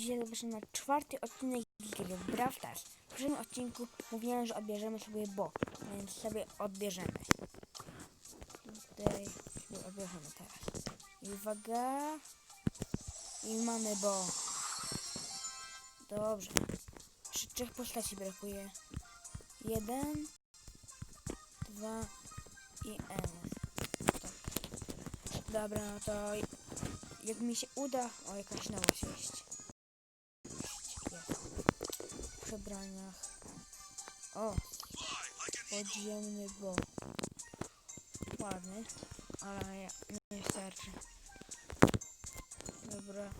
Dzisiaj zapraszam na czwarty odcinek gry Brawl Stars. W poprzednim odcinku mówiłem, że odbierzemy sobie Bo, więc sobie odbierzemy. Tutaj sobie odbierzemy teraz. I uwaga. I mamy Bo. Dobrze. Trzy, trzech postaci brakuje. Jeden, dwa i N. Tak. Dobra, no to jak mi się uda... O, jakaś nowość. Jest. W przebraniach. O! Podziemny bo. Ładny, ale nie starczy. Dobra.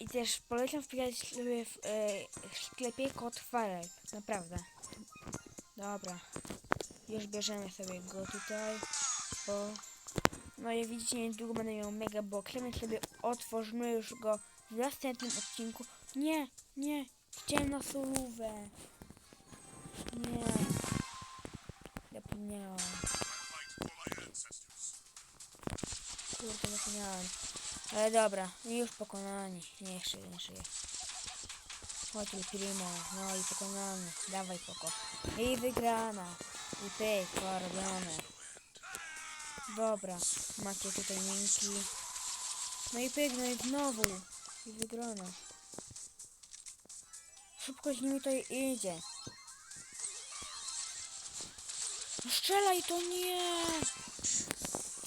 I też polecam wpisać sobie w, e, w sklepie kod Farek. Naprawdę. Dobra. Już bierzemy sobie go tutaj. Bo no jak widzicie niedługo będę miał mega box, więc sobie otworzymy już go w następnym odcinku. Nie, nie, chciałem na solówę. Nie. Zapomniałem. Kurde, zapomniałem. Ale dobra, już pokonani. Nie, jeszcze nie żyje. Chodź Primo. No i pokonany. Dawaj, poko. I wygrana. I pyk, porobione. Dobra, macie tutaj linki. No i pyk, no i znowu. I wygrana. Szybko z nimi to idzie. No strzelaj to nie!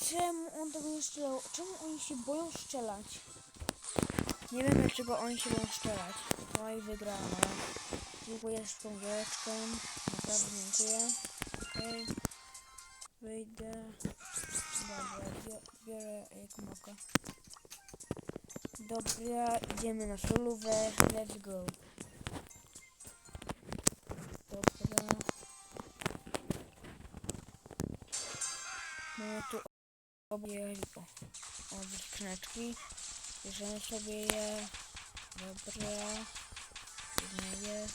Czemu on tego nie strzelał? Czemu oni się boją strzelać? Nie wiem dlaczego oni się boją strzelać. No i wygrana. Dziękuję z tą giereczką. Naprawdę dziękuję. Okej. Wyjdę. Dobra, biorę jak moka. Dobra, idziemy na solówę. Let's go. Mamy tu obie o, obie skrzyneczki. Bierzemy sobie je. Dobra. Jedna jest.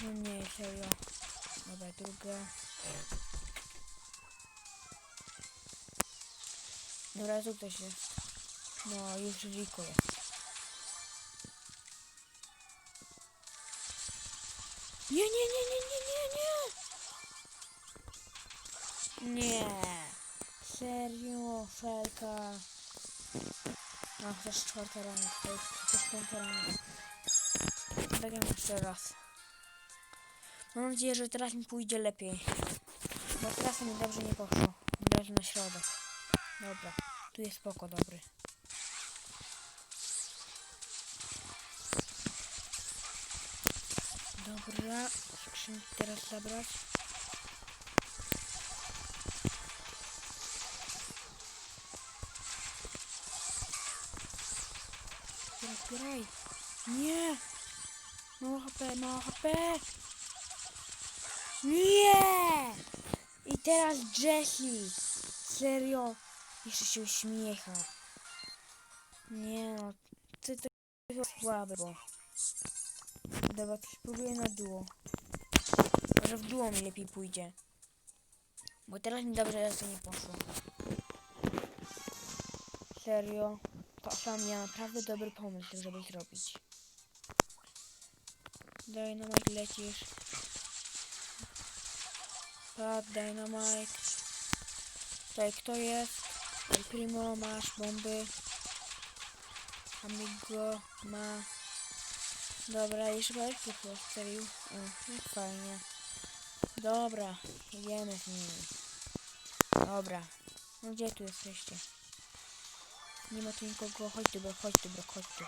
No nie, serio. Dobra, druga. Dobra, tu ktoś jest. No, już jest. Nie, nie, nie, nie, nie, nie, nie! Nie. Serio, felka. No, jest czwarta to jest piąta ranga. Zagram jeszcze raz. Mam nadzieję, że teraz mi pójdzie lepiej. Bo teraz mi dobrze nie poszło. Leży na środek. Dobra, tu jest spoko dobry. Dobra, skrzynki teraz zabrać. Zbieraj. Nie! No HP, no HP! Nie! I teraz Jessie! Serio? Jeszcze się uśmiecha. Nie no, ty to jest słabe, bo... Dobra, spróbuję na duo. Może w duo mi lepiej pójdzie. Bo teraz mi dobrze to nie poszło. Serio? Sam ja naprawdę dobry pomysł, żeby zrobić. Dynamite lecisz. Pat, Dynamite. Tutaj kto jest? El Primo, masz bomby. Amigo ma. Dobra, jeszcze bardziej postrzelił. O, no fajnie. Dobra, idziemy z nimi. Dobra. No gdzie tu jesteście? Nie ma tu nikogo. Chodź tu, bro, chodź tu, bro, chodź tu.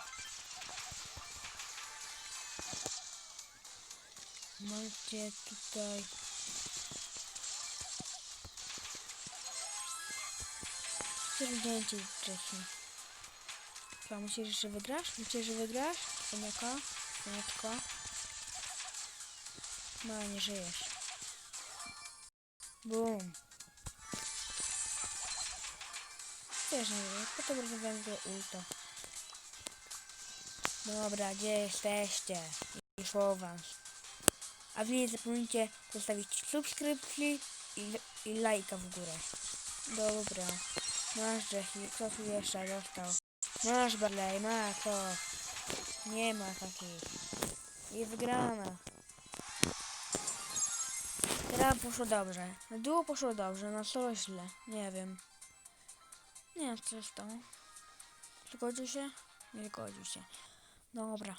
Macie tutaj... Co widziałem wcześniej? Co, myślisz, że wygrasz? Myślisz, że wygrasz? Koniaka? Koniaczko? No, nie żyjesz. Bum. Też nie wiem, po to rozmawiam do ulta. Dobra, gdzie jesteście? Już o was. A wy nie zapomnijcie zostawić subskrypcji i, i lajka w górę. Dobra. Masz Jackie, kto tu jeszcze został? Masz Barley, masz to. Nie ma takich. I wygrana. Teraz poszło dobrze. Na dół poszło dobrze, na solo źle. Nie wiem. Nie wiem co się stało. Zgodził się? Nie zgodził się. Dobra.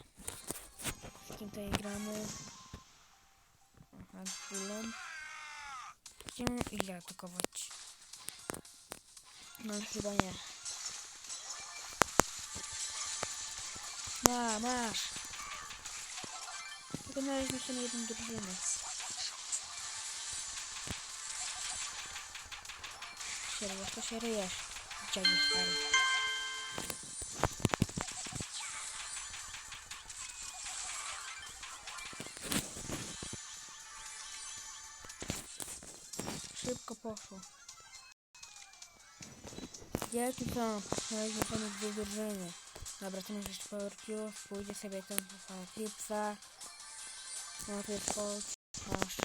Z kim tutaj gramy? Aha, bólem. Chcemy ile atakować? No chyba nie. Ma, masz. Wykonaliśmy sobie jedną drużynę. Serio, to się ryjesz. Dziadzie stary. Szybko poszło. Tu są? Znaleźliśmy dwie drużyny. Dobra, to może jeszcze Power. Pójdzie sobie ten Power Clipsa. No to jest coach. Masz.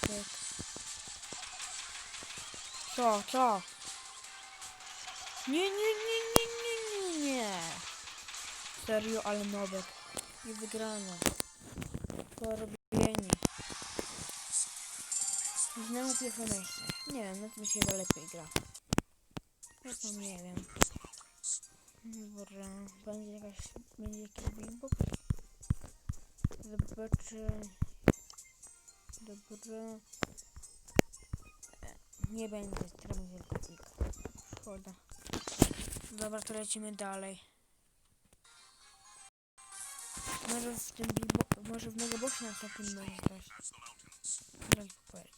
Tyk. Co, co? Nie, nie, nie, nie, nie, nie, nie. Serio, ale nobek. I wygrana. Porobieni. Znowu pierwsze miejsce. Nie wiem, na tym się chyba lepiej gra. Ja to nie wiem. Dobra, będzie jakaś, będzie jakiś beatbox. Zobaczę. Dobra. Nie będzie, teraz będzie tylko plik. Szkoda. Dobra, to lecimy dalej. Może w tym może w megaboxie następnym będzie grać. Teraz super.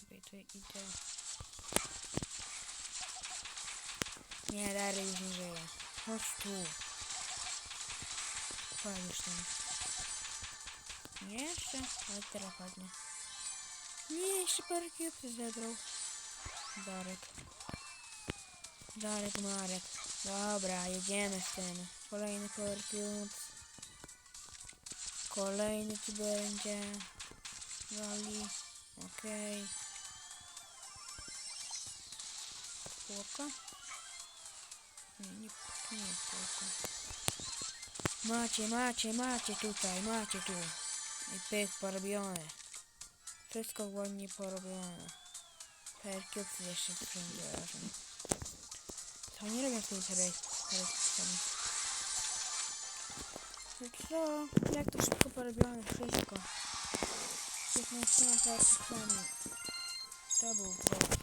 Sobie tutaj idę. Nie, Dary już nie żyje. Chodź tu. Padniesz tam. Nie jeszcze? Ale teraz padnie. Nie, jeszcze parę kiepsy zebrał. Darek. Darek Marek. Dobra, jedziemy z tym. Kolejny Cubes. Kolejny tu będzie. Wali. Okej. Spoko. Nie, nie, nie jest spoko. Macie, macie, macie tutaj, macie tu. I pyk porobione. Wszystko ładnie porobione. Jeszcze wszędzie razem. Co nie robią z tymi perkiopsami? Co? Jak to szybko porobione wszystko. 15 perkiopsami. To był błąd.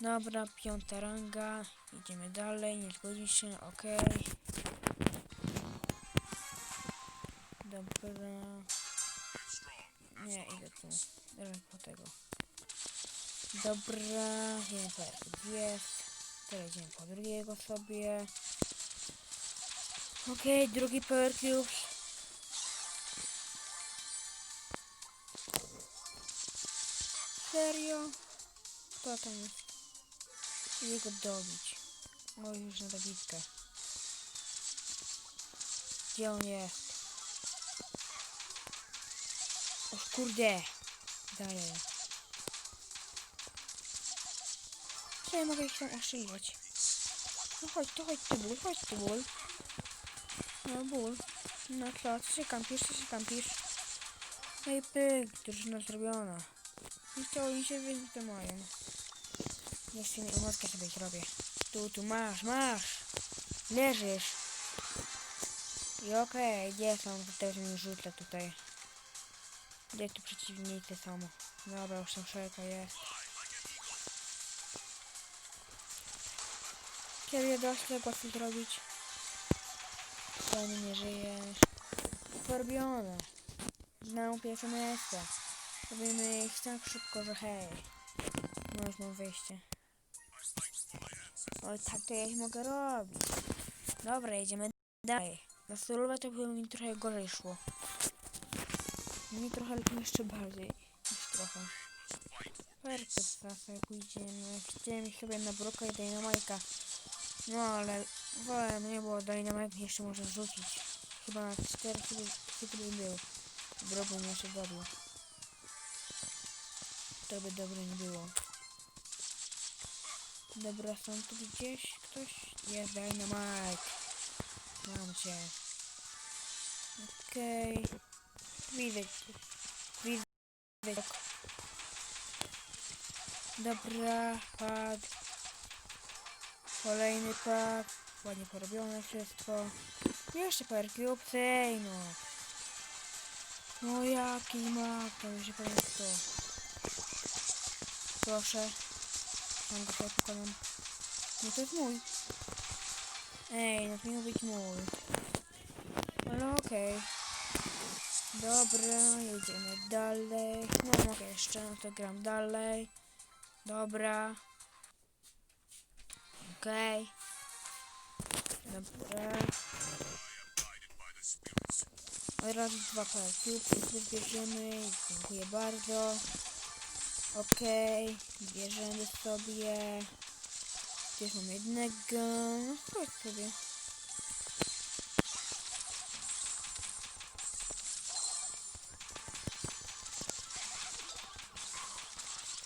Dobra, piąta ranga. Idziemy dalej, nie zgodzi się, okej. Dobra. Dobra, jeden perk jest. Teraz idziemy po drugiego sobie. Okej, drugi perk już. Serio? Kto tam jest? Idę go dobić. O, już na dobitkę. Gdzie on jest? O kurde! Dalej. Ja mogę ich tam oszyliwać? No chodź tu, chodź tu ból, chodź tu ból. No ból. No co, co się kampisz, co się kampisz? No i pyk, drużyna zrobiona. I co, oni się wiedzieć to mają. Jeszcze nie umotkę sobie zrobię. Tu, tu masz, masz. Leżysz. I okej, gdzie są? Też mi rzucę tutaj. Gdzie tu przeciwnicy są? Dobra, już tam wszelka jest. Kiedy dasz tego co zrobić? Sony nie żyjesz. Porobione. Znam pierwsze miejsce. Robimy ich tak szybko, że hej. Można wyjście. Oj, tak to ja ich mogę robić. Dobra, jedziemy dalej. Na solowe to by mi trochę gorzej szło. Mi trochę lepiej jeszcze bardziej niż trochę. Perfekt, pójdziemy. Chciałem ich chyba na Broka i Dynamajka. No ale wolę nie było Dynamite jeszcze może rzucić. Chyba na 4 chyba by był. Mnie jeszcze zabił. To by dobre nie było. Dobra, są tu gdzieś ktoś? Jest dynamite. Mam cię. Okej. Cię. Widzę cię. Dobra, pad. Kolejny pad. Ładnie porobione wszystko. Jeszcze parę ej no. No jaki mak, to już nie powiem kto. Proszę. Mam go tutaj pokonam. Nie, to jest mój. Ej, no to być mój. Ale okej. Dobra, jedziemy dalej. No mogę jeszcze, no to gram dalej. Dobra. Okej. Dobra. Od razu dwa parkiuty zbierzemy. Dziękuję bardzo. Okej, bierzemy sobie. Mam jednego. No chodź sobie.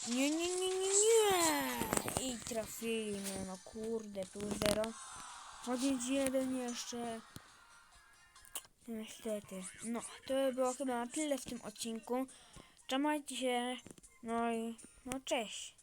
Nie, nie, nie, nie, nie. I trafimy. No kurde, plus zero. Chodzić jeden jeszcze. Niestety. No, to by było chyba na tyle w tym odcinku. Trzymajcie się. No i no cześć.